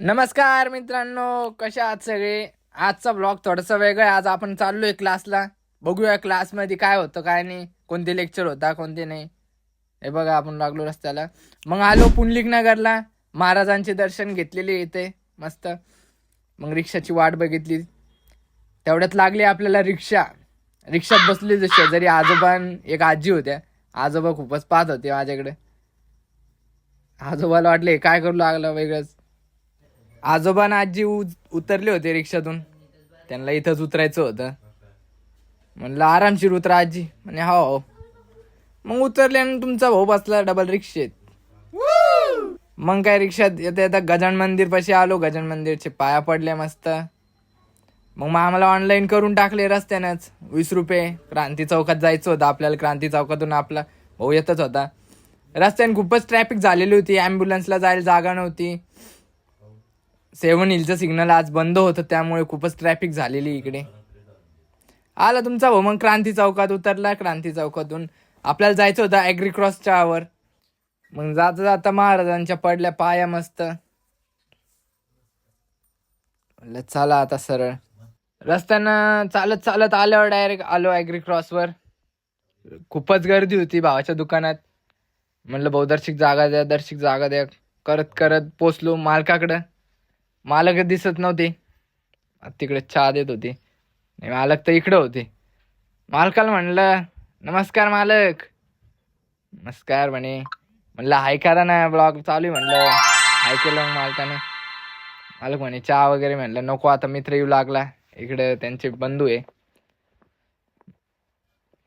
नमस्कार मित्रांनो कशा आहात सगळे? आजचा ब्लॉग थोडासा वेगळा आहे. आज आपण चाललोय क्लासला बघूया क्लासमध्ये काय होतं काय नाही. कोणते लेक्चर होता कोणते नाही. हे बघा आपण लागलो रस्त्याला. मग आलो पुंडलिक नगरला महाराजांचे दर्शन घेतलेले इथे. मस्त. मग रिक्षाची वाट बघितली. तेवढ्यात लागली आपल्याला रिक्षा. रिक्षात बसली जर शेजारी आजोबा आणि एक आजी होत्या. आजोबा खूपच पाहत होते माझ्याकडे. आजोबाला वाटले काय करू लागलं वेगळंच. आजोबा आणि आजी उतरले होते रिक्षातून. त्यांना इथंच उतरायचं होतं. म्हणलं आरामशीर उतरा आजी. म्हणे हो हो. मग उतरले आणि तुमचा भाऊ बसला डबल रिक्षेत. मग काय रिक्षात येता येता गजान मंदिर पाशी आलो. गजान मंदिरचे पाया पडले मस्त. मग मग आम्हाला ऑनलाईन करून टाकले रस्त्यानंच. वीस रुपये. क्रांती चौकात जायचं होतं आपल्याला. क्रांती चौकातून आपला भाऊ येतच होता. रस्त्याने खूपच ट्रॅफिक झालेली होती. ॲम्ब्युलन्सला जायला जागा नव्हती. सेवन हिलचं सिग्नल आज बंद होतं त्यामुळे खूपच ट्रॅफिक झालेली इकडे. आला तुमचा भाऊ मग क्रांती चौकात उतरला क्रांती चौकातून. आपल्याला जायचं होतं ॲग्री क्रॉसच्या आवर मग जाता जाता महाराजांच्या पडल्या पाया मस्त. म्हणलं चला आता सरळ. रस्त्यानं चालत चालत आल्यावर डायरेक्ट आलो ॲग्री क्रॉसवर खूपच गर्दी होती भावाच्या दुकानात. म्हणलं भाऊ दर्शिक जागा द्या दर्शिक जागा द्या. करत करत पोचलो मालकाकडं. मालक दिसत नव्हते. तिकडे चहा देत होते. नाही मालक तर इकडं होते. मालकाला म्हणलं नमस्कार मालक. नमस्कार म्हणे. म्हणलं हाय करा ना ब्लॉग चालू आहे म्हणलं. हाय केलं मग मालकानं. मालक म्हणे चहा वगैरे म्हणलं नको आता मित्र येऊ लागला. इकडे त्यांचे बंधू आहे.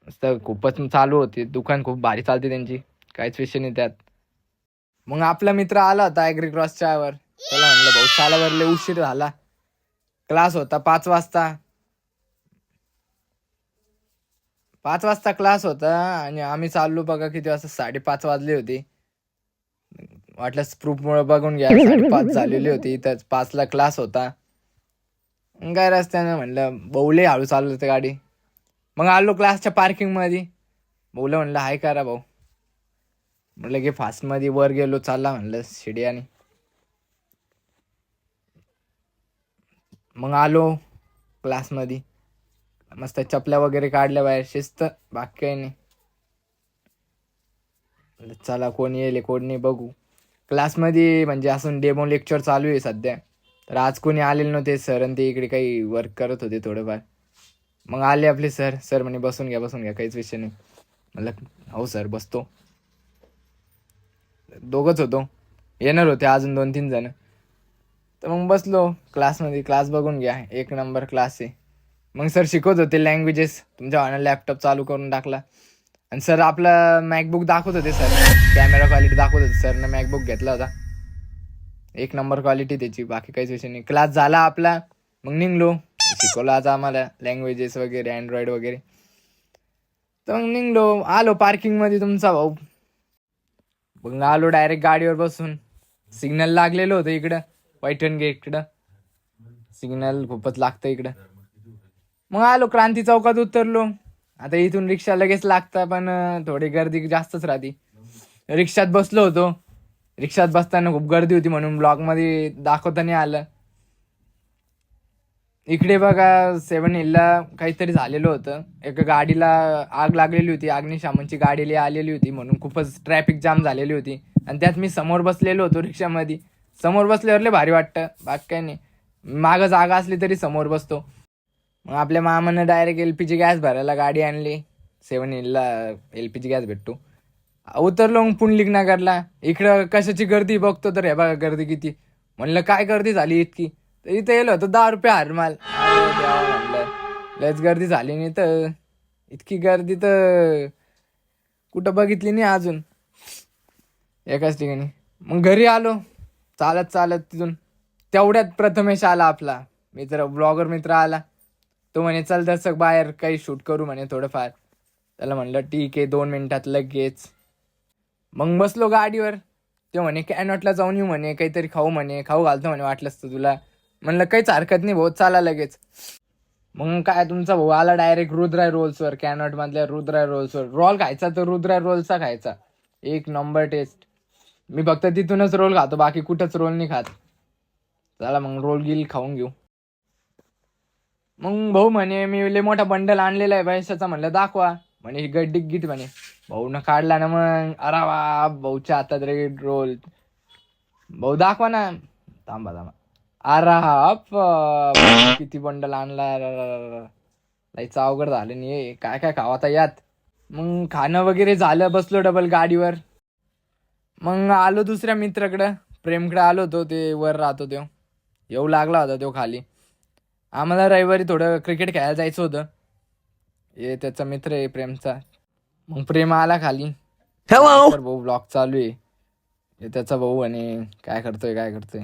मस्त खूपच चालू होती. दुकान खूप भारी चालते त्यांची. काहीच विषय नाही त्यात. मग आपला मित्र आला होता ॲग्री क्रॉस चहावर त्याला म्हणलं भाऊ चाला भरले उशीर झाला. क्लास होता पाच वाजता. पाच वाजता क्लास होता आणि आम्ही चाललो बघा किती वाजता साडेपाच वाजली होती. वाटलं प्रूफ मुळे बघून घ्या साडेपाच झालेली होती तर पाचला क्लास होता. काय रस्त्यानं म्हणलं बहुले हळू चालू होते गाडी. मग आलो क्लासच्या पार्किंगमध्ये भाऊला म्हणलं हाय करा भाऊ. म्हटलं की फास्टमध्ये वर गेलो चालला. म्हणलं शिड्याने मग आलो क्लासमध्ये. मस्त चपल्या वगैरे काढल्या बाहेर शिस्त बाकी काही नाही. चला कोण येईल कोण नाही बघू. क्लासमध्ये म्हणजे असून डेमो लेक्चर चालू आहे सध्या. तर आज कोणी आलेले नव्हते सर आणि ते इकडे काही वर्क करत होते थोडंफार. मग आले आपले सर सर म्हणे बसून घ्या बसून घ्या काहीच विषय नाही. मला हो सर बसतो. दोघंच होतो. येणार होते अजून दोन तीन जण. तर मग बसलो क्लासमध्ये. क्लास बघून घ्या. एक नंबर क्लास आहे. मग सर शिकवत होते लँग्वेजेस तुमच्या भावानं लॅपटॉप चालू करून टाकला. आणि सर आपलं मॅकबुक दाखवत होते सर कॅमेरा क्वालिटी दाखवत होते. सरनं मॅकबुक घेतला होता. एक नंबर क्वालिटी त्याची. बाकी काहीच विषय नाही. क्लास झाला आपला. मग निघलो. शिकवलं आज आम्हाला लँग्वेजेस वगैरे अँड्रॉइड वगैरे. तर मग निघलो. आलो पार्किंगमध्ये तुमचा भाऊ. मग आलो डायरेक्ट गाडीवर बसून. सिग्नल लागलेलं होतं इकडं. पैठण गेट इकडं. सिग्नल खूपच लागतं इकडं. मग आलो क्रांती चौकात उतरलो. आता इथून रिक्षा लगेच लागतं पण थोडी गर्दी जास्तच राहते. रिक्षात बसलो होतो. रिक्षात बसताना खूप गर्दी होती म्हणून ब्लॉगमध्ये दाखवता नाही आलं. इकडे बघा सेवन हिलला काहीतरी झालेलं होतं. एका गाडीला आग लागलेली होती. अग्निशामनची गाडीला आलेली होती म्हणून खूपच ट्रॅफिक जाम झालेली होती. आणि त्यात मी समोर बसलेलो होतो रिक्षामध्ये. समोर बसल्यावर लय भारी वाटतं. बाकी काही नाही. मागं जागा असली तरी समोर बसतो. मग आपल्या मामानं direct L P G gas भरायला गाडी आणली. सेवन हिलला एल पी जी गॅस भेटतो. उतरलो मग पुंडलिक नगरला. इकडं कशाची गर्दी बघतो तर हे बघा गर्दी किती. म्हणलं काय गर्दी झाली इतकी? तर इथं येलो होतं दहा रुपये हरमाल म्हणलं लयच गर्दी झाली नाही तर. इतकी गर्दी तर कुठं बघितली नाही अजून. एकाच ठिकाणी. मग घरी आलो. चालत चालत तिथून. तेवढ्यात प्रथमेश आला आपला. मित्र ब्लॉगर मित्र आला. तो म्हणे चल दर्शक बाहेर काही शूट करू म्हणे थोडंफार. त्याला म्हणलं ठीक आहे दोन मिनिटात लगेच. मग बसलो गाडीवर. ते म्हणे कॅनॉटला जाऊन येऊ म्हणे काहीतरी खाऊ म्हणे खाऊ घालतो म्हणे वाटलंच तर तुला. म्हणलं काहीच हरकत नाही भाऊ चाला लगेच. मग काय तुमचा भाऊ आला डायरेक्ट रुद्राय रोल्सवर कॅनॉट मधल्या रुद्राय रोल्सवर रोल खायचा तर रुद्राय रोलचा खायचा. एक नंबर टेस्ट मी फक्त तिथूनच रोल खातो बाकी कुठंच रोल नाही खात. चला मग रोल गिल खाऊन घेऊ. मग भाऊ म्हणे मी लय मोठा बंडल आणलेला आहे पैशाचा म्हणलं दाखवा. म्हणे ही गड्डी गिट म्हणे. भाऊ न काढला ना मग अरा वा भाऊच्या हातात रे रोल. भाऊ दाखवा ना. थांबा थांबा. अरा हा किती बंडल आणला. लईच अवघड झालं नाही काय काय खावा आता यात? मग खाणं वगैरे झालं बसलो डबल गाडीवर. मग आलो दुसऱ्या मित्राकडं. प्रेमकडे आलो होतो ते वर राहतो तो येऊ लागला होता तो खाली. आम्हाला रविवारी थोडं क्रिकेट खेळायला जायचं होतं. हे त्याचा मित्र आहे प्रेमचा. मग प्रेम आला खाली. तर भाऊ. ब्लॉग चालू आहे. हे त्याचा भाऊ आणि काय करतोय काय करतोय.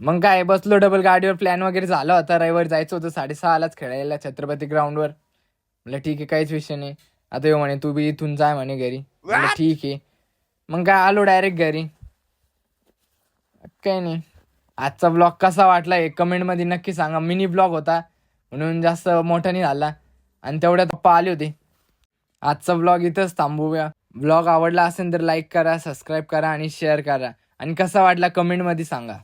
मग काय बसलो डबल गाडीवर. प्लॅन वगैरे झाला होता. रविवारी जायचं होतं. साडेसहालाच खेळायला छत्रपती ग्राउंडवर. म्हणलं ठीक आहे काहीच विषय नाही. आता येऊ म्हणे तू बी इथून जाय म्हणे घरी. ठीक आहे. मग काय आलो डायरेक्ट घरी. काही नाही. आजचा ब्लॉग कसा वाटला हे कमेंटमध्ये नक्की सांगा. मिनी ब्लॉग होता म्हणून जास्त मोठा नाही झाला. आणि तेवढ्यात पप्पा आले होते. आजचा ब्लॉग इथंच थांबूया. ब्लॉग आवडला असेल तर लाईक करा सबस्क्राईब करा आणि शेअर करा. आणि कसा वाटला कमेंटमध्ये सांगा.